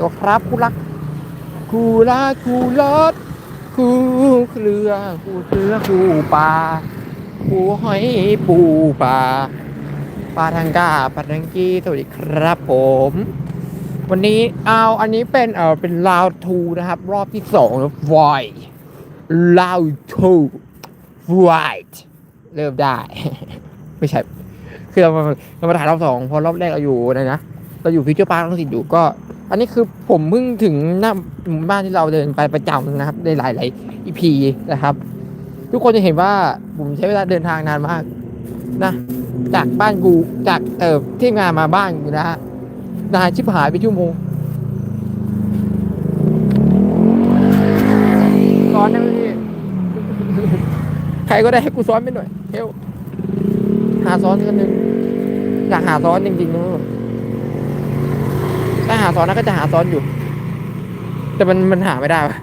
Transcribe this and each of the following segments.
โอครับคู่รักคู่รักคู่รถคูเครือคูเครือคูปลาคูหอยปูปลาปลาทังกาปลาทังกี้สวัสดีครับผม วันนี้เอาอันนี้เป็นเออเป็นลาวทูนะครับ รอบที่สองนะวอยลาวทูวายเริ่มได้ ไม่ใช่คือเรามาเรามาถ่ายรอบสองเพราะรอบแรกเราอยู่อะไรนะเราอยู่ฟิวเจอร์พาร์คลังสิตอยู่ก็ อันนี้คือผมเพิ่งถึงหน้าหมู่บ้านที่เราเดินไปประจำนะครับ ในหลายๆ EP นะครับ ทุกคนจะเห็นว่าผมใช้เวลาเดินทางนานมากนะจากบ้านกูจากเอ่อที่งานมาบ้านกูนะฮะนานชิบหายไปชั่วโมงซ้อนได้ไหมพี่ใครก็ได้ให้กูซ้อนไปหน่อยเฮลหาซ้อนกันหนึ่งอยากหาซ้อนจริงๆนะ ถ้าหาซ้อนนะก็จะหาซ้อนอยู่ แต่มันมันหาไม่ได้วะ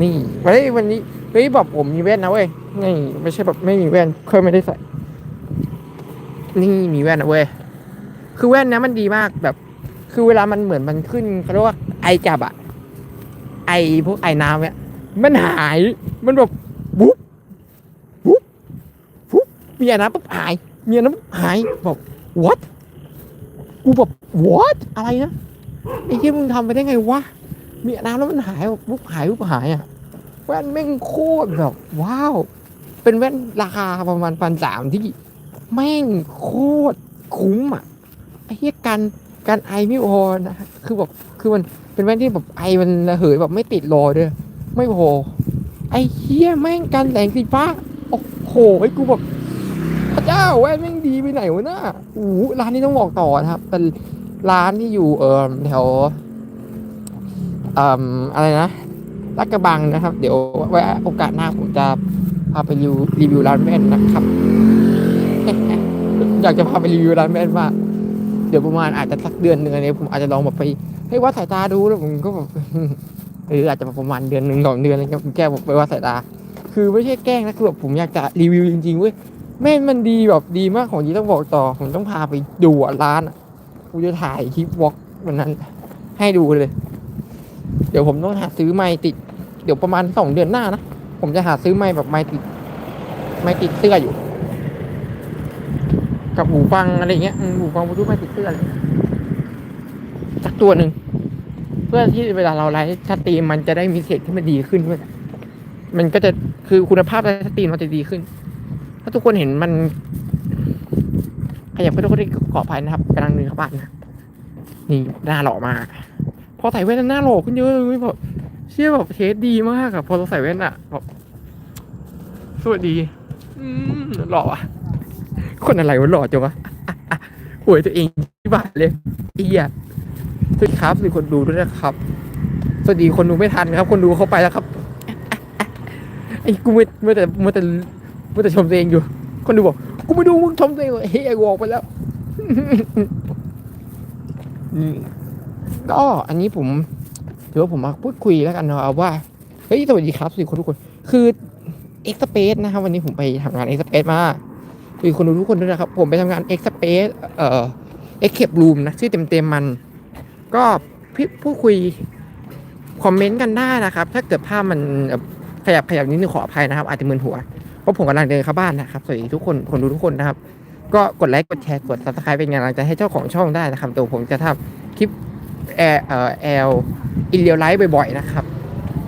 นี่เฮ้ยวันนี้เฮ้ยบอกผมมีแว่นนะเว้ยนี่ไม่ใช่แบบไม่มีแว่นเคยไม่ได้ใส่ นี่มีแว่นนะเว้ยคือแว่นเนี้ยมันดีมากแบบ คือเวลามันเหมือนมันขึ้นเขาเรียกว่าไอจับอะไอพวกไอน้ำเนี่ยมันหายมันแบบบุ๊บบุ๊บบุ๊บมีไอน้ำปุ๊บหายมีไอน้ำปุ๊บหายแบบ what กูแบบ what อะไรนะไอ้ที่มึงทำไปได้ไงวะมีน้ำแล้วมันหายบบปุ๊บหายปุ๊บหายอะแว่นแม่งโคตรแบบว้าว เป็นแว่นราคาประมาณพันสามที่แม่งโคตรคุ้มอะไอ้เหี้ยการการไอไม่พอนะคือแบบคือมันเป็นแว่นที่แบบไอมันระเหยแบบไม่ติดรอด้วยไม่พอไอ้เหี้ยแม่งกันแสงสีฟ้าโอ้โหไอ้กูแบบพระเจ้าแว่นแม่งดีไปไหนวะน่าโอ้ร้านนี้ต้องบอกต่อนะครับเป็น ร้านที่อยู่เออแถวเอ่ออะไรนะลาดกระบังนะครับ เดี๋ยวไว้โอกาสหน้าผมจะพาไปรีวิวร้านแว่นนะครับ อยากจะพาไปรีวิวร้านแว่นมากเดี๋ยวประมาณอาจจะสักเดือนหนึ่งอันนี้ผมอาจจะลองแบบไปให้วัดสายตาดูแล้วผมก็แบบหรืออาจจะประมาณเดือนหนึ่งสองเดือนอะไรเงี้ยผมแก้ผมไปวัดสายตา คือไม่ใช่แกล้งนะคือแบบผมอยากจะรีวิวจริงๆเว้ยแม่งมันดีแบบดีมากของที่ต้องบอกต่อผมต้องพาไปดูร้านอะ กูจะถ่ายคลิปวอล์กวันนั้น ให้ดูเลย เดี๋ยวผมต้องหาซื้อไม้ติด เดี๋ยวประมาณสองเดือนหน้านะ ผมจะหาซื้อไม้แบบไม้ติด ไม้ติดเสื้ออยู่ กับหูฟังอะไรเงี้ยหูฟังบลูทูธไม่ติดเสื้อเลยสักตัวหนึ่งเพื่อที่เวลาเราไลฟ์สตรีมมันจะได้มีเสียงที่มันดีขึ้นด้วยมันก็จะคือคุณภาพไลฟ์สตรีมมันจะดีขึ้น ถ้าทุกคนเห็นมัน ขยับก็ทุกคนที่ขออภัยนะครับกำลังเดินเข้าบ้านนะนี่หน้าหล่อมากพอใส่แว่นหน้าหล่อขึ้นเยอะเลยแบบเชื่อแบบเทสดีมากอะพอเราใส่แว่นอะแบบสวัสดีหล่ออะคนอะไรวะหล่อจังวะหวยตัวเองที่บ้านเลยเอียสวัสดีครับสวัสดีคนดูด้วยนะครับ สวัสดีคนดูไม่ทันครับ คนดูเข้าไปแล้วครับไอ้กูไม่ไม่แต่ไม่แต่ไม่แต่ชมตัวเองอยู่ คนดูบอก กูไม่ดูมึงชมตัวเองเลยเฮ้ยไอ้วอกไปแล้วก็อันนี้ผมถือว่าผมมาพูดคุยแล้วกันเนาะว่า เฮ้ย สวัสดีครับสวัสดีคนทุกคน คือเอ็กซ์เพสนะครับ วันนี้ผมไปทำงานเอ็กซ์เพสมาคุยคนดูทุกคนด้วยนะครับ ผมไปทำงาน X Space เอ่อ Escape Room นะ ชื่อเต็มๆมัน ก็พี่พูดคุย คอมเมนต์กันได้นะครับ ถ้าเกิดภาพมันขยับขยับนิดนึงขออภัยนะครับ อาจจะมึนหัว ราะผมกำลังเดินเข้าบ้านนะครับสวัสดีทุกคนคนดูทุกคนนะครับ ก็กดไลค์กดแชร์กด subscribe เป็นกำลังใจให้เจ้าของช่องได้นะครับเดี๋ยวผมจะทำคลิปแอร์เอ่อแอลอินเลียไลฟ์บ่อยๆนะครับ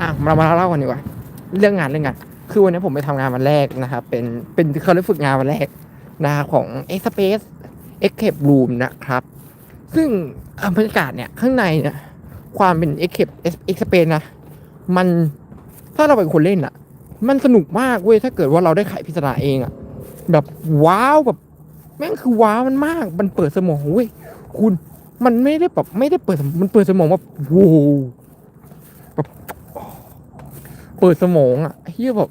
อะเรามาเล่ากันดีกว่าเรื่องงานเรื่องงานคือวันนี้ผมไปทำงานวันแรกนะครับ เป็นเป็นเขาเรียกฝึกงานวันแรกนะของ X Space Escape Room นะครับ ซึ่งบรรยากาศเนี่ยข้างในเนี่ยความเป็น Escape X Space นะ มันถ้าเราเป็นคนเล่นอะ มันสนุกมากเว้ยถ้าเกิดว่าเราได้ไขพิศนาเองอะแบบว้าวแบบแม่งคือว้าวมันมาก มันเปิดสมองเว้ยคุณมันไม่ได้แบบไม่ได้เปิดมันเปิดสมองแบบโว้แบบเปิดสมองอะเฮียแบบ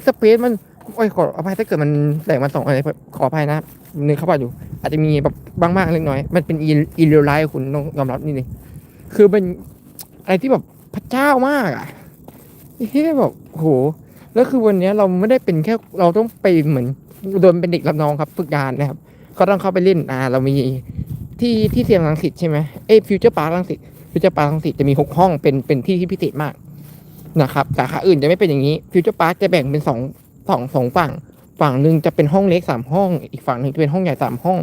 X Space มันโอ้ยขออภัยถ้าเกิดมันแตกมาสองอะไรขออภัยนะครับนึกเข้าไปอยู่ อาจจะมีแบบบ้างๆเล็กน้อย มันเป็นอีเรียลไลท์คุณต้องยอมรับนี่นี่คือเป็นอะไรที่แบบพระเจ้ามากอะที่แบบโห แล้วคือวันนี้เราไม่ได้เป็นแค่เราต้องไปเหมือนโดนเป็นเด็กรับน้องครับฝึกงานนะครับก็ต้องเข้าไปเล่นอ่าเรามีที่ที่เซียมรังสิตใช่ไหมเอ้ฟิวเจอร์พาร์ครังสิตฟิวเจอร์พาร์ครังสิตจะมีหกห้องเป็นเป็นที่ที่พิเศษมากนะครับสาขาอื่นจะไม่เป็นอย่างนี้ฟิวเจอร์พาร์จะแบ่งเป็นสองสองสองฝั่ง ฝั่งหนึ่งจะเป็นห้องเล็กสามห้อง อีกฝั่งหนึ่งจะเป็นห้องใหญ่สามห้อง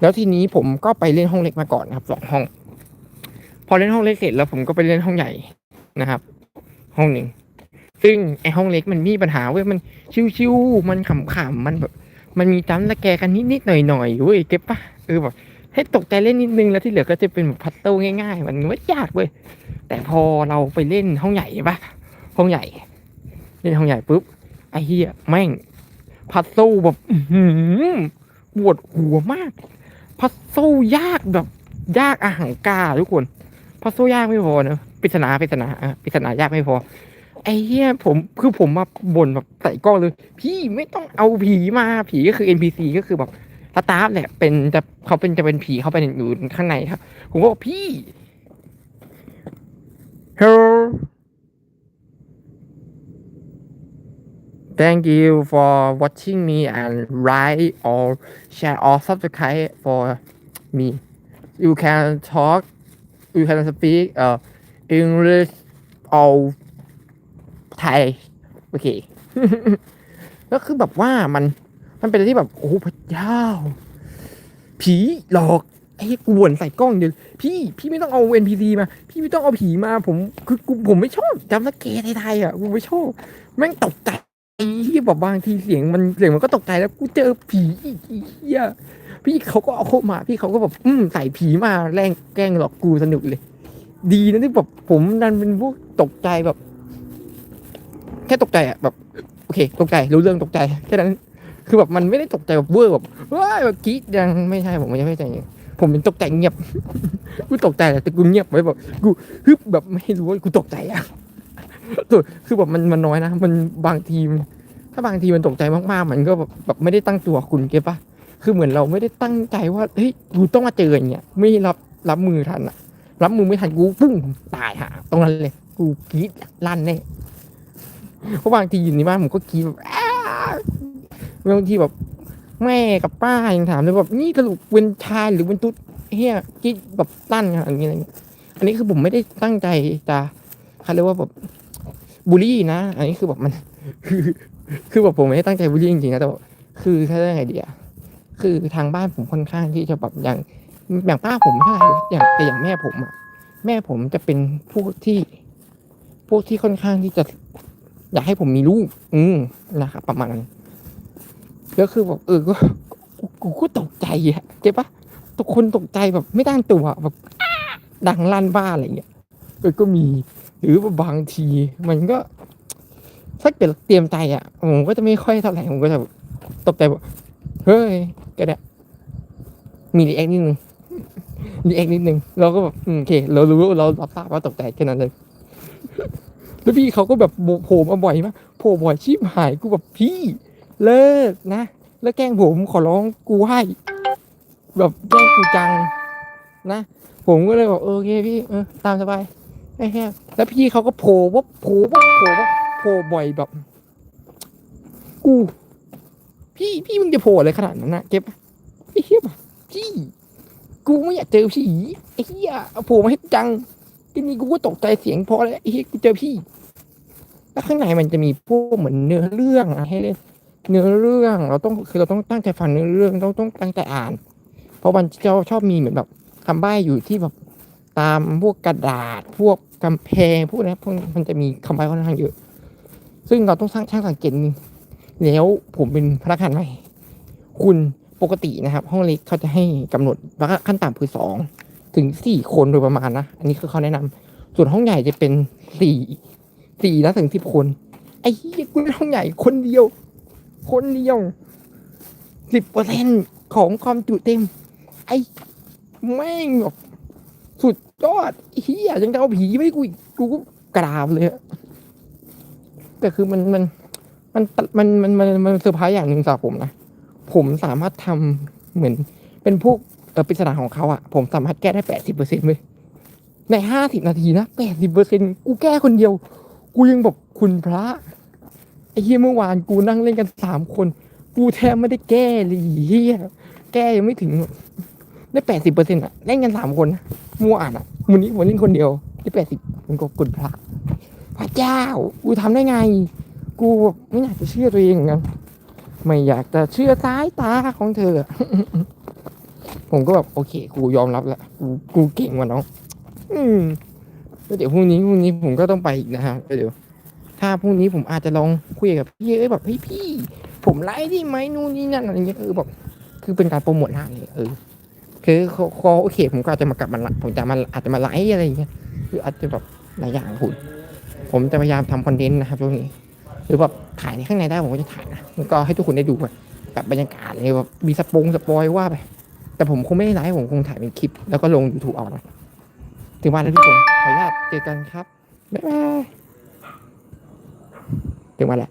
แล้วทีนี้ผมก็ไปเล่นห้องเล็กมาก่อนนะครับสองห้อง พอเล่นห้องเล็กเสร็จแล้วผมก็ไปเล่นห้องใหญ่นะครับ ห้องหนึ่ง ซึ่งไอห้องเล็กมันมีปัญหาเว้ยมันชิวๆมันขำๆมันแบบ มันมีจ้ำตะแกกันนิดๆหน่อยๆเว้ยเก็บปะเออแบบให้ตกใจเล่นนิดนึงแล้วที่เหลือก็จะเป็นแบบพัตเติลง่ายๆ มันไม่ยากเว้ยแต่พอเราไปเล่นห้องใหญ่ปะห้องใหญ่ เล่นห้องใหญ่ปุ๊บไอเฮียแม่งพัซโซลแบบหือปวดหัวมากพัซโซลยากแบบ ยากอาหารกาทุกคนพัซโซลยากไม่พอนะปริศนาปริศนาอะปริศนายากไม่พอ ไอ้เหี้ยผมคือผมมาบ่นแบบใส่กล้องเลย พี่ไม่ต้องเอาผีมาผีก็คือ NPC ก็คือแบบสตาฟแหละเป็นจะเขาเป็นจะเป็นผีเขาไปอยู่ข้างในครับ ผมก็บอกพี่ Hello Thank you for watching me and like or share or subscribe for me. You can talk, you can speak uh, English or Thai โอเคก็คือแบบว่ามันมันเป็นอะไรที่แบบโอ้พระเจ้า ผีหลอกไอ้กูบ่นใส่กล้องเดียวพี่พี่ไม่ต้องเอา NPC มา พี่ไม่ต้องเอาผีมาผม คือกูผมไม่ชอบจำสเกตไทยๆอะกูไม่ชอบแม่งตกใจไอ้ที่แบบบางทีเสียงมันเสียงมันก็ตกใจแล้วกูเจอผีอีกเหี้ยพี่เขาก็เอาเข้ามา พี่เขาก็แบบอืมใส่ผีมาแรงแกล้งหลอกกูสนุกเลย ดีนะที่แบบผมดันเป็นพวกตกใจแบบ ค่ตกใจอะแบบโอเค ตกใจรู้เรื่องตกใจแค่นั้นคือแบบมันไม่ได้ตกใจแบบเวอร์แบบว้ายแบบกรี๊ดยังไม่ใช่ผมไม่ใช่ใจผมเป็นตกใจเงียบกูตกใจแต่กูเงียบไว้แบบกูฮึบแบบไม่รู้ว่ากูตกใจอะส่วคือแบบมันมันน้อยนะมันบางทีถ้าบางทีมันตกใจมากๆ มันก็แบบแบบไม่ได้ตั้งตัวคุณเก็ตปะคือเหมือนเราไม่ได้ตั้งใจว่าเฮ้ยกูต้องมาเจออย่างเงี้ยไม่รับรับมือทันอะรับมือไม่ทันกูปุ้งตายหาตรงนั้นเลย กูกรี๊ดลั่นแน่ เพราะบางทีอยู่ในบ้านผมก็กรี๊ดแบบบางทีแบบแม่กับป้ายังถามเลยแบบนี่สรุปเป็นชายหรือเป็นตุ๊ดเฮียกรี๊ดแบบตั้นขนาดนี้อะไรเงี้ยอันนี้คือผมไม่ได้ตั้งใจจะเขาเรียกว่าแบบบูลลี่นะ อันนี้คือแบบมัน คือคือแบบผมไม่ได้ตั้งใจบูลลี่จริงๆนะแต่คือแค่ไงดีอะคือทางบ้านผมค่อนข้างที่จะแบบอย่างอย่างป้าผมไม่เท่าไหร่อย่างแต่อย่างแม่ผมอะแม่ผมจะเป็นพวกที่ พวกที่ค่อนข้างที่จะ อยากให้ผมมีลูก อืมนะครับประมาณนั้นแล้วคือแบบเออก็กูก็ตกใจอะเก็บปะทุกคนตกใจแบบไม่ตั้งตัวแบบดังลั่นบ้านอะไรเงี้ยเออก็มี หรือว่าบางที มันก็ถ้าเกิดเตรียมใจอะผมก็จะไม่ค่อยเท่าไหร่ผมก็จะแบบตกใจแบบเฮ้ยก็ได้มีรีแอคนิดนึงรีแอคนิดนึงเราก็แบบโอเค เรารู้เรารับทราบว่าตกใจแค่นั้นเลย แล้วพี่เขาก็แบบโผล่มาบ่อยมากโผล่บ่อยชีพหายกูแบบพี่เลิกนะ แล้วแกล้งผมขอร้องกูให้ แบบแกล้งกูจังนะ ผมก็เลยบอกเออโอเคพี่เออตามสบายแค่แค่แล้วพี่เขาก็โผล่ว่าโผล่ว่าโผล่ว่าโผล่บ่อยแบบ กู พี่พี่มึงจะโผล่อะไรขนาดนั้นนะเก็บปะไอ้เหี้ยแบบพี่กูไม่อยากเจอผีไอ้เหี้ยอาโผล่มาให้จังทีนี้กูก็ตกใจเสียงพอแล้วไอ้เหี้ยกูเจอพี่ แล้วข้างในมันจะมีพวกเหมือนเนื้อเรื่องอะให้เล่นเนื้อเรื่องเราต้องคือเราต้องตั้งใจฟังเนื้อเรื่องต้องต้องตั้งใจอ่าน เพราะมันจะชอบมีเหมือนแบบคำใบ้อยู่ที่แบบตามพวกกระดาษ พวกกำแพงพวกนี้พวกมันจะมีคำใบ้ค่อนข้างเยอะ ซึ่งเราต้องสร้างช่างสังเกตนึงแล้วผมเป็นพนักงานใหม่คุณปกตินะครับ ห้องเล็กเขาจะให้กำหนดว่าขั้นต่ำคือสองถึงสี่คนโดยประมาณนะ อันนี้คือเขาแนะนำส่วนห้องใหญ่จะเป็นสี่ สี่แล้วถึงสิบคน ไอ้เหี้ยกูเล่นห้องใหญ่คนเดียว คนเดียวสิบเปอร์เซ็นของความจุเต็ม ไอ้แม่งแบบสุดยอดเฮียยังจะเอาผีไม่กูอีกกูก็กราบเลยอะแต่คือมันมันมันมันมันมันมันเซอร์ไพรส์อย่างหนึ่งสำหรับผมนะ ผมสามารถทำเหมือน เป็นพวกเออปริศนาของเขาอะผมสามารถแก้ได้แปดสิบเปอร์เซ็นต์เลยในห้าสิบนาทีนะแปดสิบเปอร์เซ็นต์กูแก้คนเดียว กูยังแบบคุณพระไอ้เฮียเมื่อวานกูนั่งเล่นกันสามคน กูแทบไม่ได้แก้เลยเฮียแก้ยังไม่ถึง ได้แปดสิบเปอร์เซ็นต์อะเล่นกันสามคนนะมั่วอ่านอะวันนี้ผมเล่นคนเดียวได้แปดสิบมันก็กดพระพระเจ้า กูทำได้ไง กูแบบไม่อยากจะเชื่อตัวเองเหมือนกันไม่อยากจะเชื่อสายตาของเธอ ผมก็แบบโอเค กูยอมรับแล้วกูกูเก่งกว่าน้อง อืม แล้วเดี๋ยวพรุ่งนี้พรุ่งนี้ผมก็ต้องไปอีกนะฮะแล้วเดี๋ยว ถ้าพรุ่งนี้ผมอาจจะลองคุยกับพี่เอ้ยแบบเฮ้ยพี่ ผมไลฟ์ได้ไหมนู่นนี่นั่นอะไรเงี้ยเออแบบคือเป็นการโปรโมทร้านเลยเออคือเขาเขาโอเค ผมก็อาจจะมากลับมาผมจะมาอาจจะมาไลฟ์อะไรเงี้ยคืออาจจะแบบหลายอย่างคุณผมจะพยายามทำคอนเทนต์นะครับช่วงนี้ หรือแบบถ่ายในข้างในได้ผมก็จะถ่ายนะก็ให้ทุกคนได้ดูแบบแบบบรรยากาศเลยแบบมีสปงสปอยว่าไปแต่ผมคงไม่ได้ไลฟ์ผมคงถ่ายเป็นคลิป แล้วก็ลง YouTube เอานะ ถึงวันแล้วทุกคนขออนุญาตเจอกันครับบ๊ายบายถึงวันแล้ว